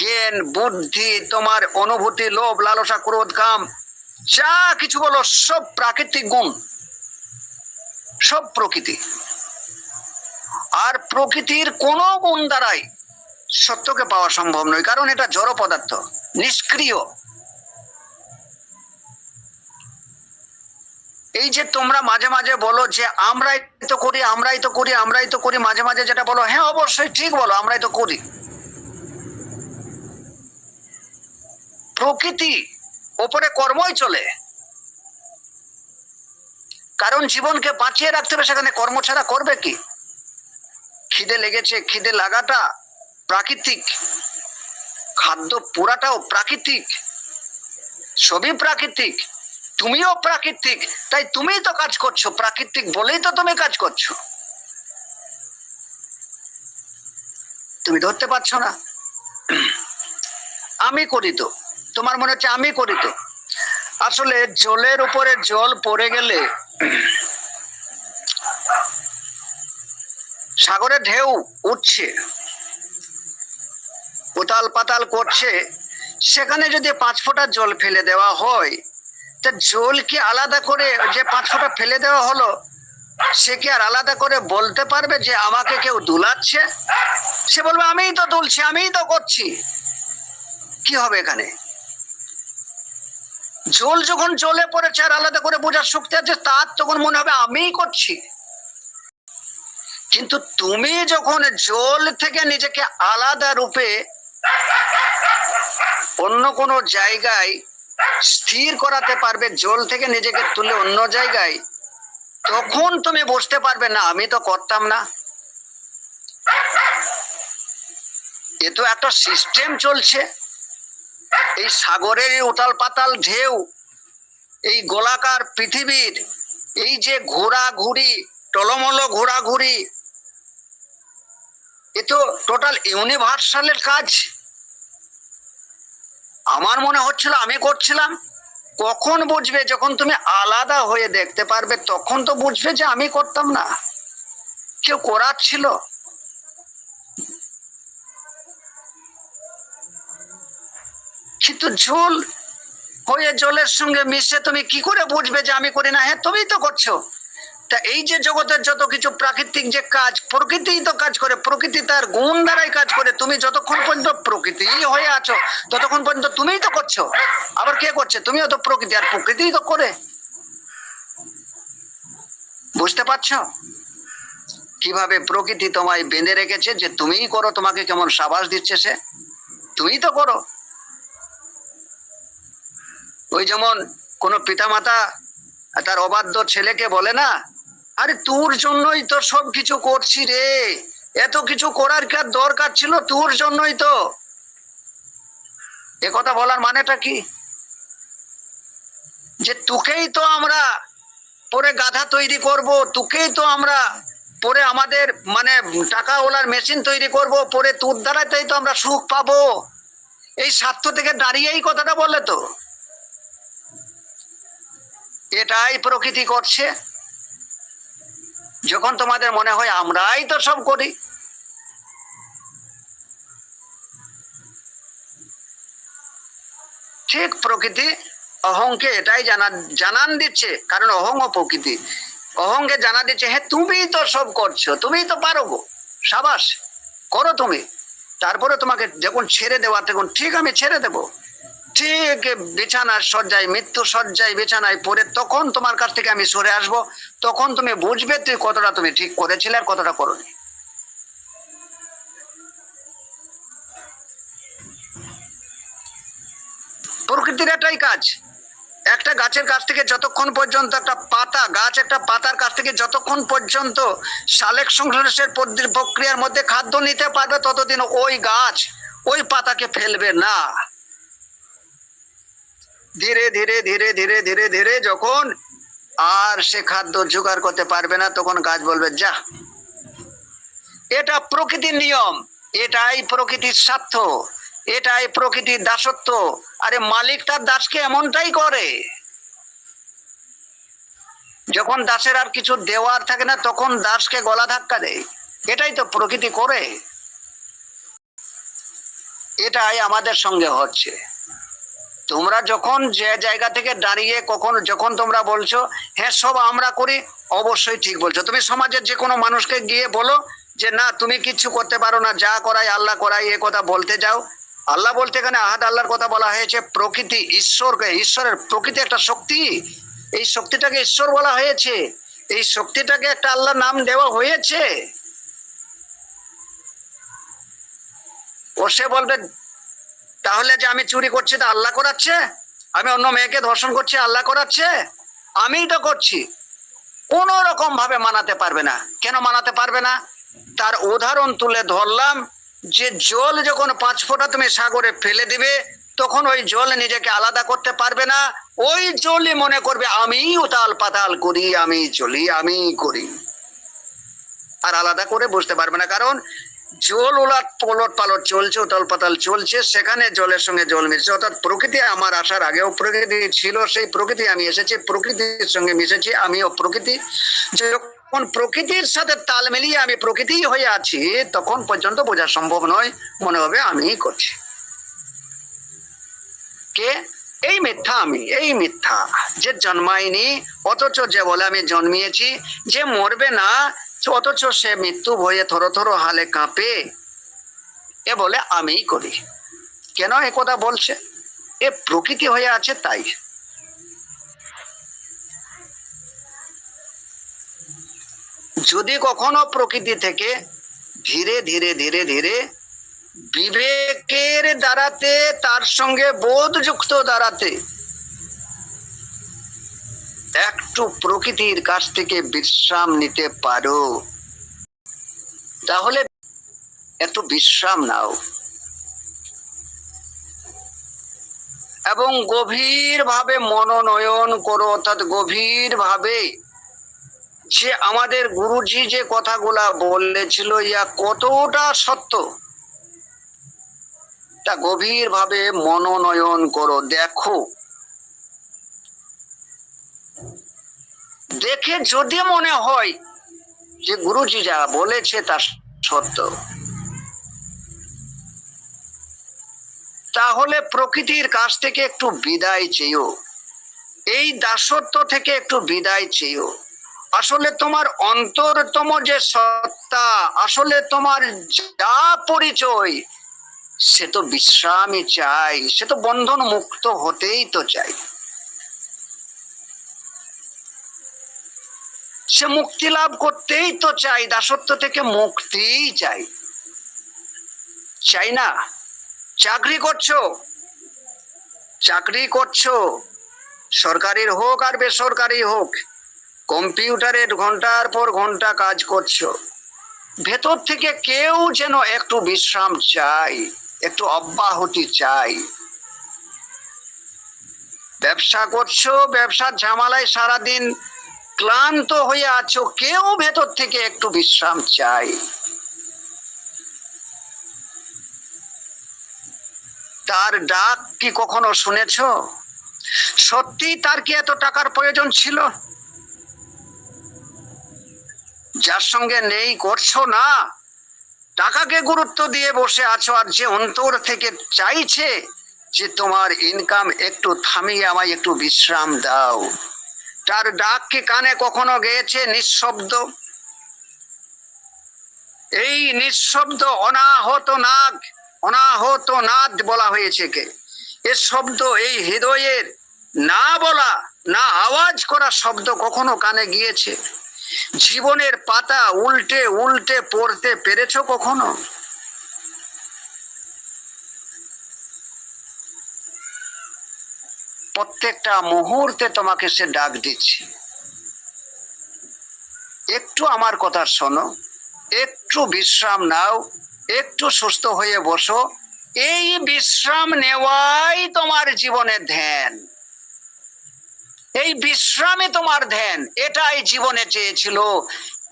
জ্ঞান, বুদ্ধি, তোমার অনুভূতি, লোভ, লালসা, ক্রোধ, কাম, যা কিছু বলো, সব প্রাকৃতিক গুণ। সব প্রকৃতি। আর প্রকৃতির কোনো গুণ দ্বারাই সত্যকে পাওয়া সম্ভব নয়, কারণ এটা জড় পদার্থ, নিষ্ক্রিয়। এই যে তোমরা মাঝে মাঝে বলো যে, আমরাই তো করি, আমরাই তো করি, আমরাই তো করি, মাঝে মাঝে যেটা বলো হ্যাঁ অবশ্যই ঠিক বলো, আমরাই তো করি। প্রকৃতি ওপরে কর্মই চলে। কারণ জীবনকে বাঁচিয়ে রাখতে হবে, সেখানে কর্ম ছাড়া করবে কি? খিদে লেগেছে, খিদে লাগাটা প্রাকৃতিক। খাদ্য পোড়াটাও প্রাকৃতিক। সবই প্রাকৃতিক, তুমিও প্রাকৃতিক, তাই তুমিই তো কাজ করছ, প্রাকৃতিক বলেই তো তুমি কাজ করছ। তুমি ধরতে পারছ না। আমি করি তো। তোমার মনে হচ্ছে আমি করি তো? আসলে জলের উপরে জল পড়ে গেলে সাগরে ঢেউ উঠছে, উতাল পাতাল করছে, সেখানে যদি পাঁচ ফোঁটা জল ফেলে দেওয়া হয়, তা জল কি আলাদা করে যে পাঁচ ফোঁটা ফেলে দেওয়া হলো, সে কি আর আলাদা করে বলতে পারবে যে আমাকে কেউ দুলাচ্ছে? সে বলবে, আমিই তো তুলছি আমিই তো করছি। কি হবে এখানে? জল যখন জলে পড়েছে আর আলাদা করে বোঝার শক্তি আছে, তার তখন মনে হবে আমিই করছি। কিন্তু তুমি যখন জল থেকে নিজেকে আলাদা রূপে অন্য কোনো জায়গায় স্থির করাতে পারবে, জল থেকে নিজেকে তুলে অন্য জায়গায়, তখন তুমি বুঝতে পারবে, না, আমি তো করতাম না। এ তো একটা সিস্টেম চলছে। এই সাগরের উতাল পাতাল ঢেউ, এই গোলাকার পৃথিবীর, এই যে ঘোরাঘুরি, টলমল ঘোরাঘুরি, এ তো টোটাল ইউনিভার্সালের কাজ। আমার মনে হচ্ছিল আমি করছিলাম, কখন বুঝবে যখন তুমি আলাদা হয়ে দেখতে পারবে, তখন তো বুঝবে যে আমি করতাম না। কেউ করাচ্ছিল কিন্তু ঝোল হয়ে জলের সঙ্গে মিশে তুমি কি করে বুঝবে যে আমি করি না? হ্যাঁ তুমিই তো করছ। তা এই যে জগতের যত কিছু প্রাকৃতিক যে কাজ, প্রকৃতিই তো কাজ করে, প্রকৃতি তার গুণ দ্বারাই কাজ করে। তুমি যতক্ষণ পর্যন্ত প্রকৃতি হয়ে আছো, ততক্ষণ পর্যন্ত তুমিই তো করছ। আবার কে করছে? তুমিও তো প্রকৃতি, আর প্রকৃতিই তো করে। বুঝতে পারছ? কীভাবে প্রকৃতি তোমায় বেঁধে রেখেছে যে তুমিই করো, তোমাকে কেমন সাবাস দিচ্ছে সে? তুমিই তো করো। ওই যেমন কোনো পিতামাতা তার অবাধ্য ছেলেকে বলে না, আরে তোর জন্যই তো সব কিছু করছি রে, এত কিছু করার কি আর দরকার ছিল তোর জন্যই তো? এ কথা বলার মানেটা কি? যে তোকেই তো আমরা পরে গাধা তৈরি করব, তোকেই তো আমরা পরে আমাদের মানে টাকা ওলার মেশিন তৈরি করব, পরে তোর দ্বারাতেই তো আমরা সুখ পাবো। এই স্বার্থ থেকে দাঁড়িয়েই কথাটা বলে তো। এটাই প্রকৃতি করছে। যখন তোমাদের মনে হয় আমরাই তো সব করি। ঠিক প্রকৃতি অহংকে এটাই জানা জানান দিচ্ছে, কারণ অহং ও প্রকৃতি। অহংকে জানা দিচ্ছে হ্যাঁ তুমি তো সব করছ, তুমি তো পারো গো, সাবাস, করো তুমি। তারপরে তোমাকে যখন ছেড়ে দেওয়া তখন ঠিক আমি ছেড়ে দেবো। ঠিক বিছানার সজ্জায় মৃত্যু সজ্জায় বিছানায় পড়ে তখন তোমার কাছ থেকে আমি সরে আসব। তখন তুমি বুঝবে তুই কতটা তুমি ঠিক করেছিলে আর কতটা করনি। প্রকৃতির এটাই কাজ। একটা গাছের কাছ থেকে যতক্ষণ পর্যন্ত একটা পাতা, গাছ একটা পাতার কাছ থেকে যতক্ষণ পর্যন্ত সালেক সংশ্লেষের প্রক্রিয়ার মধ্যে খাদ্য নিতে পারবে, ততদিন ওই গাছ ওই পাতাকে ফেলবে না। ধীরে ধীরে ধীরে ধীরে ধীরে ধীরে যখন আর সে খাদ্য জোগাড় করতে পারবে না, তখন গাছ বলবে, যা, এটা প্রকৃতির নিয়ম, এটাই প্রকৃতির স্বার্থ, এটাই প্রকৃতির দাসত্ব। আরে মালিক তার দাসকে এমনটাই করে। যখন দাসের আর কিছু দেওয়ার থাকে না, তখন দাসকে গলা ধাক্কা দেয়। এটাই তো প্রকৃতি করে। এটাই আমাদের সঙ্গে হচ্ছে। তোমরা যখন যে জায়গা থেকে দাঁড়িয়ে কখন যখন তোমরা বলছো হ্যাঁ সব আমরা করি, অবশ্যই ঠিক বলছো। তুমি সমাজের যে কোনো মানুষকে গিয়ে বলো যে, না, তুমি কিচ্ছু করতে পারো না, যা করাই আল্লাহ করাই, এ কথা বলতে যাও। আল্লাহ বলতে এখানে আহাদ আল্লাহর কথা বলা হয়েছে, প্রকৃতি, ঈশ্বরকে, ঈশ্বরের প্রকৃতি একটা শক্তি। এই শক্তিটাকে ঈশ্বর বলা হয়েছে। এই শক্তিটাকে একটা আল্লাহ নাম দেওয়া হয়েছে। ও সে বলবে তাহলে যে আমি চুরি করছি তা আল্লাহ করাচ্ছে? আমি অন্য মেয়েকে ধর্ষণ করছি, আল্লাহ করাচ্ছে? আমিই তো করছি। কোন রকম ভাবে মানাতে পারবে না। কেন মানাতে পারবে না? তার উদাহরণ তুলে ধরলাম যে জল যখন পাঁচ ফোঁটা তুমি সাগরে ফেলে দিবে, তখন ওই জল নিজেকে আলাদা করতে পারবে না। ওই জলই মনে করবে আমি উতাল পাতাল করি আমি চলি আমি করি। আর আলাদা করে বুঝতে পারবে না। কারণ জল ওলাট পলট পালট চলছে, উতাল পাতাল চলছে, সেখানে জলের সঙ্গে জল মিশছে। অর্থাৎ প্রকৃতি আমার আসার আগেও প্রকৃতি ছিল, সেই প্রকৃতি আমি এসেছি, প্রকৃতির সঙ্গে মিশেছি, আমিও প্রকৃতি। যখন প্রকৃতির সাথে তাল মিলিয়ে আমি প্রকৃতি হয়ে আছি, তখন পর্যন্ত বোঝা সম্ভব নয়, মনে হবে আমিই করছি। কে? এই মিথ্যা আমি, এই মিথ্যা। যে জন্মায়নি, অথচ যে বলে আমি জন্মিয়েছি, যে মরবে না অথচ সে মৃত্যু ভয়ে থর থর হালে কাঁপে। এ বলে আমিই করি। কেন এ কথা বলছে? এ প্রকৃতি হয়ে আছে তাই। যদি কখনো প্রকৃতি থেকে ধীরে ধীরে ধীরে ধীরে বিবেকের দ্বারাতে, তার সঙ্গে বোধযুক্ত দ্বারাতে একটু প্রকৃতির কাছ থেকে বিশ্রাম নিতে পারো। তাহলে একটু বিশ্রাম নাও। এবং গভীর ভাবে মনোনয়ন করো, অর্থাৎ গভীর ভাবে যে আমাদের গুরুজি যে কথাগুলা বলেছিল, ইয়া কতটা সত্য? তা গভীর ভাবে মনোনয়ন করো, দেখো। দেখে যদি মনে হয় যে গুরুজি যা বলেছে তা সত্য, তাহলে প্রকৃতির কাছ থেকে একটু বিদায় চেয়েও, এই দাসত্ব থেকে একটু বিদায় চেয়েও, আসলে তোমার অন্তরতম যে সত্তা, আসলে তোমার যা পরিচয়, সে তো বিশ্রামই চাই, সে তো বন্ধন মুক্ত হতেই তো চাই। সে মুক্তি লাভ করতেই তো চাই, দাসত্ব থেকে মুক্তিই চাই। চাই না? চাকরি করছ? চাকরি করছ? সরকারির হোক আর বেসরকারি হোক, কম্পিউটারের ঘণ্টার পর ঘণ্টা কাজ করছ। ভেতর থেকে কেউ যেন একটু বিশ্রাম চাই একটু অব্যাহতি চাই ব্যবসা করছ, ব্যবসার ঝামেলায় সারাদিন ক্লান্ত হয়ে আছো, কেউ ভেতর থেকে একটু বিশ্রাম চাই। তার ডাক কি কখনো শুনেছ? সত্যি তার কি এত টাকার প্রয়োজন ছিল? যার সঙ্গে নেই করছ না? টাকাকে গুরুত্ব দিয়ে বসে আছো আর যে অন্তর থেকে চাইছে যে তোমার ইনকাম একটু থামিয়ে আমায় একটু বিশ্রাম দাও। তার ডাক কি কানে কখনো গেয়েছে নিঃশব্দ। এই নিঃশব্দ অনাহত নাগ, অনাহত নাদ বলা হয়েছে কে এ শব্দ এই হৃদয়ের না বলা, না আওয়াজ করা শব্দ কখনো কানে গিয়েছে। জীবনের পাতা উল্টে উল্টে পড়তে পেরেছ কখনো? প্রত্যেকটা মুহূর্তে তোমাকে সে ডাক দিচ্ছে। একটু আমার কথা শোনো, একটু বিশ্রাম নাও, একটু সুস্থ হয়ে বসো। এই বিশ্রাম নেওয়াই তোমার জীবনের ধ্যান। এই বিশ্রামে তোমার ধ্যান, এটাই জীবনে চেয়েছিল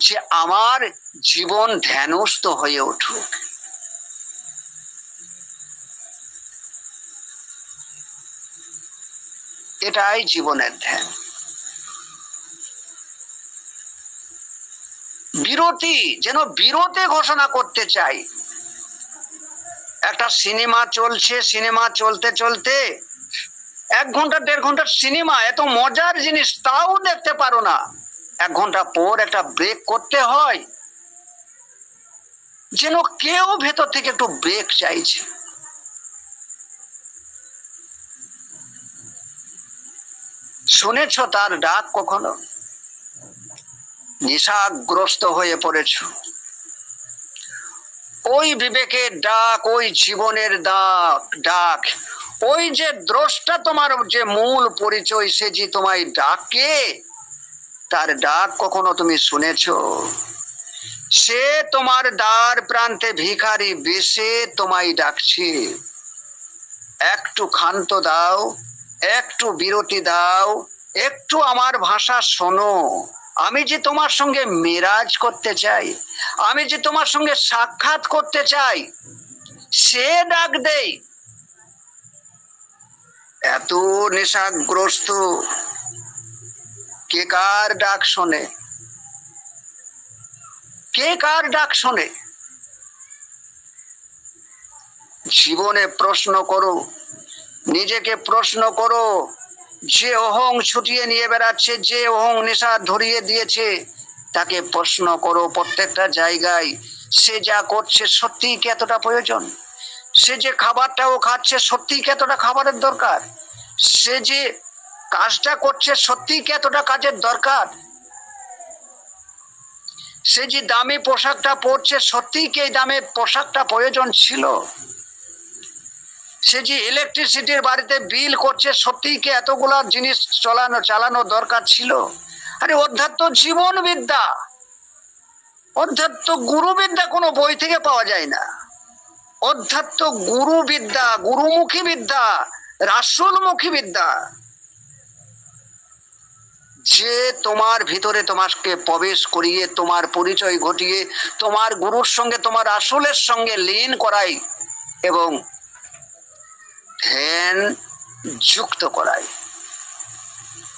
যে আমার জীবন ধ্যানস্থ হয়ে উঠুক। এটাই জীবনের ধ্যান। বিরতি, যেন বিরতি ঘোষণা করতে চাই। একটা সিনেমা চলছে, সিনেমা চলতে চলতে এক ঘণ্টা, দেড় ঘণ্টার সিনেমা, এত মজার জিনিস, তাও দেখতে পারো না। এক ঘণ্টা পর একটা ব্রেক করতে হয়। যেন কেউ ভেতর থেকে একটু ব্রেক চাইছে। শুনেছ তার ডাক কখনো? নিশাগ্রস্ত হয়ে পড়েছ। ওই বিবেকের ডাক, ওই জীবনের ডাক ডাক, ওই যে দ্রষ্টা তোমার, যে মূল পরিচয়, সে যে তোমায় ডাকে, তার ডাক কখনো তুমি শুনেছ? সে তোমার দ্বার প্রান্তে ভিখারি বেশে তোমায় ডাকছে। একটু ক্ষান্ত দাও একটু বিরতি দাও, একটু আমার ভাষা শোনো। আমি যে তোমার সঙ্গে মেরাজ করতে চাই, আমি যে তোমার সঙ্গে সাক্ষাৎ করতে চাই, সে ডাক দেই। এত নেশাগ্রস্ত, কে কার ডাক শোনে? কে কার ডাক শোনে? জীবনে প্রশ্ন করো নিজেকে প্রশ্ন করো, যে অহং ছুটিয়ে নিয়ে বেড়াচ্ছে, যে অহং নেশা ধরিয়ে দিয়েছে, তাকে প্রশ্ন করো প্রত্যেকটা জায়গায়, সে যা করছে সত্যিই কি এতটা প্রয়োজন? সে যে খাবারটাও খাচ্ছে সত্যিই কি এতটা খাবারের দরকার? সে যে কাজটা করছে সত্যিই কি এতটা কাজের দরকার? সে যে দামি পোশাকটা পরছে সত্যিই কি এই দামে পোশাকটা প্রয়োজন ছিল? সে যে ইলেকট্রিসিটির বাড়িতে বিল করছে, সত্যিই কি এতগুলা জিনিস চলানো, চালানো দরকার ছিল? আরে অধ্যাত্ম জীবন বিদ্যা। অধ্যাত্ম গুরু বিদ্যা কোনো বই থেকে পাওয়া যায় না। অধ্যাত্ম গুরু বিদ্যা, গুরুমুখী বিদ্যা রাসুলমুখী বিদ্যা। যে তোমার ভিতরে তোমাকে প্রবেশ করিয়ে, তোমার পরিচয় ঘটিয়ে, তোমার গুরুর সঙ্গে, তোমার আসলের সঙ্গে লীন করাই এবং ধ্যান যুক্ত করায়